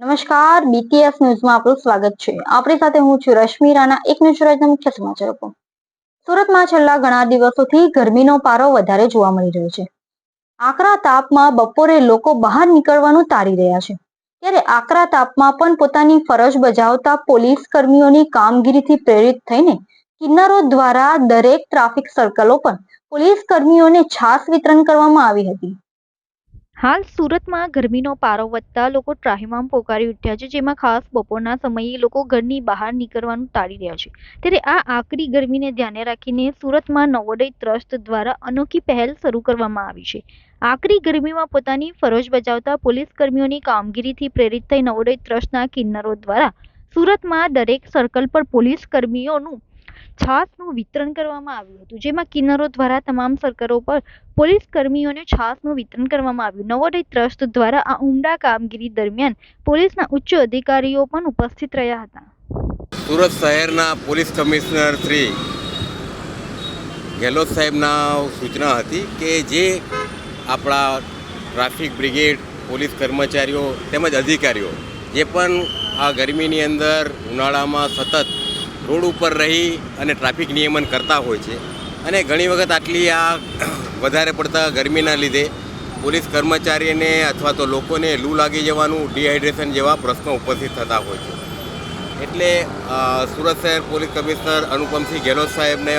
નમસ્કાર બીટીએસ ન્યૂઝમાં આપનું સ્વાગત છે. આપણી સાથે હું છું રશ્મિ રાણા, એક ન્યૂઝ રાજના મુખ્ય સમાચારો સુરતમાં છેલ્લા ઘણા દિવસોથી ગરમીનો પારો વધારે જોવા મળી રહ્યો છે. આકરા તાપમાં બપોરે લોકો બહાર નીકળવાનું ટાળી રહ્યા છે. ત્યારે આકરા તાપમાં પણ પોતાની ફરજ બજાવતા પોલીસ કર્મીઓની કામગીરીથી પ્રેરિત થઈને કિન્નરો દ્વારા દરેક ટ્રાફિક સર્કલો પર પોલીસ કર્મીઓને છાસ વિતરણ કરવામાં આવી હતી. હાલ સુરતમાં ગરમીનો પારો વધતા લોકો ત્રાહિમામ પોકારી ઉઠ્યા છે, જેમાં ખાસ બપોરના સમયે લોકો ઘરની બહાર નીકળવાનું ટાળી રહ્યા છે. ત્યારે આ આકરી ગરમીને ધ્યાને રાખીને સુરતમાં નવોદય ટ્રસ્ટ દ્વારા અનોખી પહેલ શરૂ કરવામાં આવી છે. આકરી ગરમીમાં પોતાની ફરજ બજાવતા પોલીસ કર્મીઓની કામગીરીથી પ્રેરિત થઈ નવોદય ટ્રસ્ટના કિન્નરો દ્વારા સુરતમાં દરેક સર્કલ પર પોલીસ કર્મીઓનું છાસનું વિતરણ કરવામાં આવ્યું હતું. જેમાં કિન્નરો દ્વારા તમામ સર્કરો પર પોલીસ કર્મીઓને છાસનું વિતરણ કરવામાં આવ્યું. નવોદય ટ્રસ્ટ દ્વારા આ ઉમદા કામગીરી દરમિયાન પોલીસના ઉચ્ચ અધિકારીઓ પણ ઉપસ્થિત રહ્યા હતા. સુરત શહેરના પોલીસ કમિશનર શ્રી ગેહલોત સાહેબના સૂચના હતી કે જે આપણા ટ્રાફિક બ્રિગેડ, પોલીસ કર્મચારીઓ તેમજ અધિકારીઓ જે પણ આ ગરમીની અંદર ઉનાળામાં સતત રોડ ઉપર રહી અને ટ્રાફિક નિયમન કરતા હોય છે. અને ઘણી વખત આટલી આ વધારે પડતા ગરમીના લીધે પોલીસ કર્મચારીને અથવા તો લોકોને લૂ લાગી જવાનું, ડિહાઇડ્રેશન જેવા પ્રશ્નો ઉપસ્થિત થતા હોય છે. એટલે સુરત શહેર પોલીસ કમિશનર અનુપમસિંહ ગેહલોત સાહેબને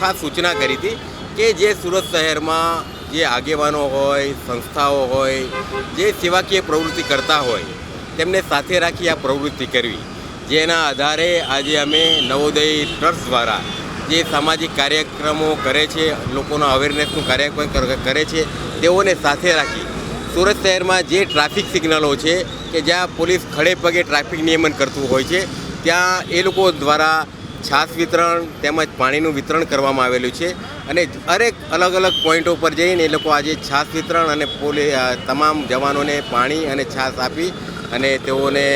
ખાસ સૂચના કરી હતી કે જે સુરત શહેરમાં જે આગેવાનો હોય, સંસ્થાઓ હોય, જે સેવાકીય પ્રવૃત્તિ કરતા હોય, તેમને સાથે રાખી આ પ્રવૃત્તિ કરવી. જેના આધારે આજે અમે નવોદય ટ્રસ્ટ દ્વારા જે સામાજિક કાર્યક્રમો કરે છે, લોકોના અવેરનેસનું કાર્યક્રમ કર- છે, તેઓને સાથે રાખી સુરત શહેરમાં જે ટ્રાફિક સિગ્નલો છે કે જ્યાં પોલીસ ખડે પગે ટ્રાફિક નિયમન કરતું હોય છે, ત્યાં એ લોકો દ્વારા છાસ વિતરણ તેમજ પાણીનું વિતરણ કરવામાં આવેલું છે અને દરેક અલગ અલગ પોઈન્ટો પર જઈને એ લોકો આજે છાસ વિતરણ અને પોલીસ તમામ જવાનોને પાણી અને છાસ આપી અને તેઓને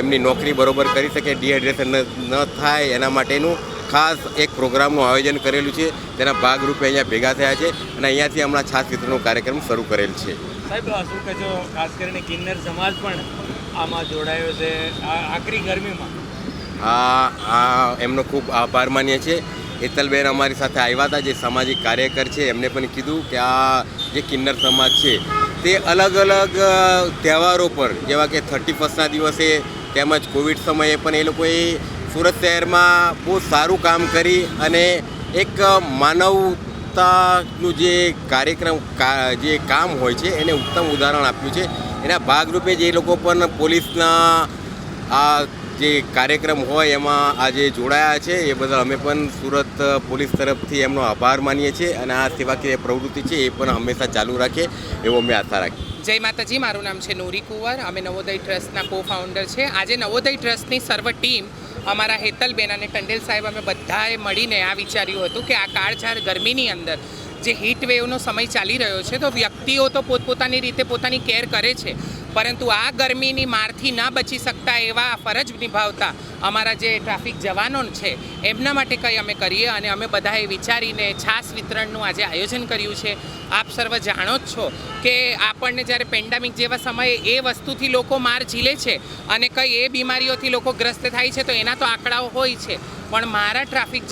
એમની નોકરી બરોબર કરી શકે ડિહાઇડ્રેશન ન થાય એના માટેનું ખાસ એક પ્રોગ્રામનું આયોજન કરેલું છે. તેના ભાગરૂપે અહીંયા ભેગા થયા છે અને અહીંયાથી હમણાં છાસ વિતરણનો કાર્યક્રમ શરૂ કરેલ છે. સાહેબ શું કહેશો ખાસ કરીને કિન્નર સમાજ પણ આમાં જોડાયો છે. આકરી ગરમીમાં. આ આ એમનો ખૂબ આભાર માનીએ છીએ. હેતલબેન અમારી સાથે આવ્યા હતા જે સામાજિક કાર્યકર છે. એમને પણ કીધું કે આ જે કિન્નર સમાજ છે તે અલગ અલગ તહેવારો પર, જેવા કે થર્ટી ફર્સ્ટના દિવસે તેમજ કોવિડ સમયે પણ એ લોકોએ સુરત શહેરમાં બહુ સારું કામ કરી અને એક માનવતાનું જે કાર્યક્રમ જે કામ હોય છે, એને ઉત્તમ ઉદાહરણ આપ્યું છે. એના ભાગરૂપે જે લોકો પણ પોલીસના, આ જે કાર્યક્રમ હોય એમાં આજે જોડાયા છે, એ બદલ અમે પણ સુરત પોલીસ તરફથી એમનો આભાર માનીએ છીએ અને આ સેવાકીય પ્રવૃત્તિ છે એ પણ હંમેશા ચાલુ રાખે એવો અમે આશા રાખીએ. જય માતાજી, મારું નામ છે નૂરી કુંવર. અમે નવોદય ટ્રસ્ટના કો ફાઉન્ડર છે. આજે નવોદય ટ્રસ્ટની સર્વ ટીમ અમારા હેતલબેન અને ટંડેલ સાહેબ અમે બધાએ મળીને આ વિચાર્યું હતું કે આ કાળઝાળ ગરમીની અંદર જે હીટ વેવનો સમય ચાલી રહ્યો છે, તો વ્યક્તિઓ તો પોતપોતાની રીતે પોતાની કેર કરે છે. પરંતુ આ ગરમીની મારથી ના બચી શકતા એવા ફરજ નિભાવતા અમારા જે ટ્રાફિક જવાનો છે, એમના માટે કંઈ અમે કરીએ અને અમે બધાએ વિચારીને છાસ વિતરણનું આજે આયોજન કર્યું છે. આપ સર્વ જાણો જ છો કે આપણને જ્યારે પેન્ડામિક જેવા સમયે એ વસ્તુથી લોકો માર ઝીલે છે અને કંઈ એ બીમારીઓથી લોકો ગ્રસ્ત થાય છે, તો એના તો આંકડાઓ હોય છે. પણ મારા ટ્રાફિક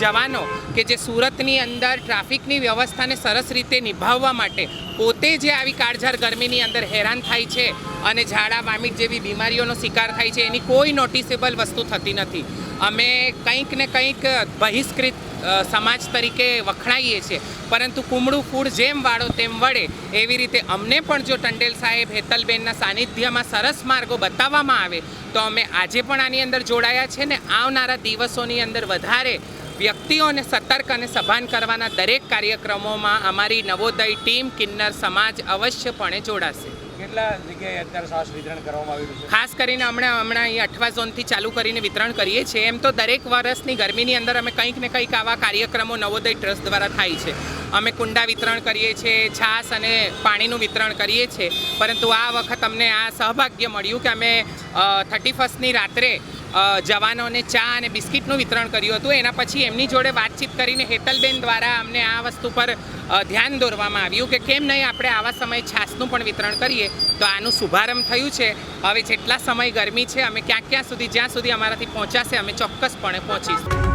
જવાનો કે જે સુરતની અંદર ટ્રાફિકની વ્યવસ્થાને સરસ રીતે નિભાવવા માટે પોતે જે આવી કાળઝાળ ગરમીની અંદર હેરાન થાય છે અને ઝાડા વામિટ જેવી બીમારીઓનો શિકાર થાય છે, એની કોઈ નોટિસેબલ વસ્તુ થતી નથી. અમે કંઈક ને કંઈક બહિષ્કૃત સમાજ તરીકે વખણાઈએ છીએ. પરંતુ કુમળું ફૂડ જેમ વાળો તેમ વળે, એવી રીતે અમને પણ જો ટંડેલ સાહેબ હેતલબેનના સાનિધ્યમાં સરસ માર્ગો બતાવવામાં આવે, તો અમે આજે પણ આની અંદર જોડાયા છે ને આવનારા દિવસોની અંદર વધારે વ્યક્તિઓને સતર્ક અને સભાન કરવાના દરેક કાર્યક્રમોમાં અમારી નવોદય ટીમ કિન્નર સમાજ અવશ્યપણે જોડાશે. ખાસ કરીને હમણાં હમણાં અહીં અઠવા ઝોનથી ચાલુ કરીને વિતરણ કરીએ છીએ. એમ તો દરેક વર્ષની ગરમીની અંદર અમે કંઈક ને કંઈક આવા કાર્યક્રમો નવોદય ટ્રસ્ટ દ્વારા થાય છે. અમે કુંડા વિતરણ કરીએ છીએ, છાસ અને પાણીનું વિતરણ કરીએ છીએ. પરંતુ આ વખત અમને આ સહભાગ્ય મળ્યું કે અમે થર્ટી ફર્સ્ટની રાત્રે જવાનોને ચા અને બિસ્કિટનું વિતરણ કર્યું હતું. એના પછી એમની જોડે વાતચીત કરીને હેતલબેન દ્વારા અમને આ વસ્તુ પર ધ્યાન દોરવામાં આવ્યું કે કેમ નહીં આપણે આવા સમયે છાસનું પણ વિતરણ કરીએ. તો આનું શુભારંભ થયું છે. હવે જેટલા સમય ગરમી છે, અમે ક્યાં ક્યાં સુધી, જ્યાં સુધી અમારાથી પહોંચાશે, અમે ચોક્કસપણે પહોંચીશું.